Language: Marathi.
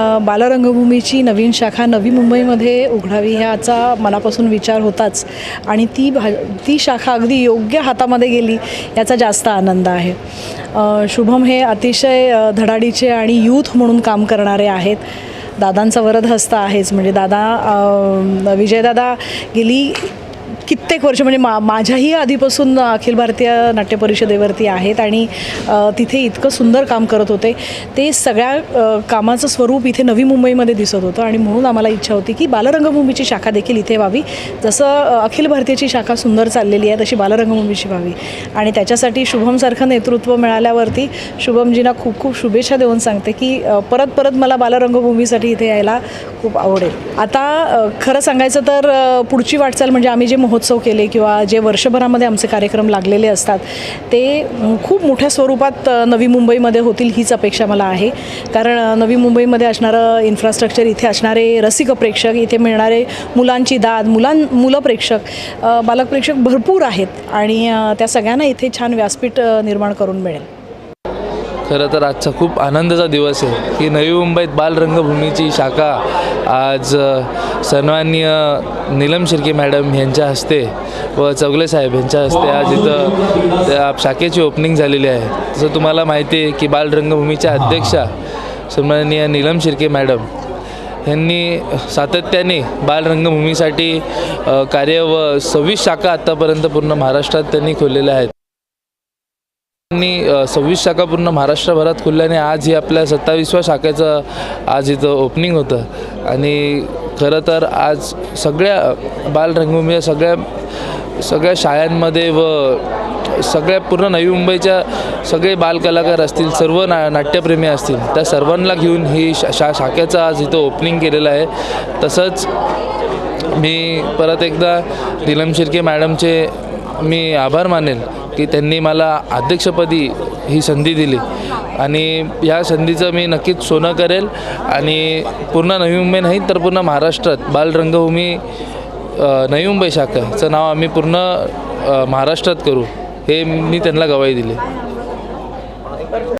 बालरंगभूमीची नवीन शाखा नवी मुंबईमध्ये उघडावी ह्याचा मनापासून विचार होताच. आणि ती भा ती शाखा अगदी योग्य हातामध्ये गेली याचा जास्त आनंद आहे. शुभम हे अतिशय धडाडीचे आणि यूथ म्हणून काम करणारे आहेत. दादांचा वरद हस्त आहेच. म्हणजे दादा विजयदादा गेली कित्येक वर्ष म्हणजे मा माझ्याही आधीपासून अखिल भारतीय नाट्य परिषदेवरती आहेत आणि तिथे इतकं सुंदर काम करत होते. ते सगळ्या कामाचं स्वरूप इथे नवी मुंबईमध्ये दिसत होतं आणि म्हणून आम्हाला इच्छा होती की बालरंगभूमीची शाखा देखील इथे व्हावी. जसं अखिल भारतीयची शाखा सुंदर चाललेली आहे तशी बालरंगभूमीची व्हावी. आणि त्याच्यासाठी शुभमसारखं नेतृत्व मिळाल्यावरती शुभमजींना खूप खूप शुभेच्छा देऊन सांगते की परत परत मला बालरंगभूमीसाठी इथे यायला खूप आवडेल. आता खरं सांगायचं तर पुढची वाटचाल म्हणजे आम्ही जे महोत्सव केले किंवा जे वर्षभरामध्ये आमचे कार्यक्रम लागलेले असतात ते खूप मोठ्या स्वरूपात नवी मुंबईमध्ये होतील हीच अपेक्षा मला आहे. कारण नवी मुंबईमध्ये असणारं इन्फ्रास्ट्रक्चर इथे असणारे रसिक प्रेक्षक इथे मिळणारे मुलांची दाद मुलां मुलं प्रेक्षक बालक प्रेक्षक भरपूर आहेत आणि त्या सगळ्यांना इथे छान व्यासपीठ निर्माण करून मिळेल. खरं तर आजचा खूप आनंदाचा दिवस आहे. की नवी मुंबईत बालरंगभूमीची शाखा आज अ, सन्माननीय नीलम शिर्के मॅडम यांच्या हस्ते व चौगले साहेब यांच्या हस्ते आज इथं त्या शाखेची ओपनिंग झालेली आहे. जसं तुम्हाला माहिती आहे की बालरंगभूमीच्या अध्यक्षा सन्माननीय नीलम शिर्के मॅडम यांनी सातत्याने बालरंगभूमीसाठी कार्य व सव्वीस शाखा आत्तापर्यंत पूर्ण महाराष्ट्रात त्यांनी खोललेल्या आहेत. त्यांनी सव्वीस शाखा पूर्ण महाराष्ट्रभरात खुलल्याने आज ही आपल्या सत्तावीसव्या शाखेचं आज इथं ओपनिंग होतं. आणि खरं तर आज सगळ्या बालरंगभूमी सगळ्या सगळ्या शाळांमध्ये व सगळ्या पूर्ण नवी मुंबईच्या सगळे बालकलाकार असतील सर्व ना नाट्यप्रेमी असतील त्या सर्वांना घेऊन ही शा शा शाखेचं आज इथं ओपनिंग केलेलं आहे. तसंच मी परत एकदा नीलम शिर्के मॅडमचे मी आभार मानेल. की त्यांनी मला अध्यक्षपदी ही संधी दिली. आणि या संधीचं मी नक्कीच सोनं करेल आणि पूर्ण नवी मुंबई नाही तर पूर्ण महाराष्ट्रात बालरंगभूमी नवी मुंबई शाखाचं नाव आम्ही पूर्ण महाराष्ट्रात करू. हे मी त्यांना गवाही दिली.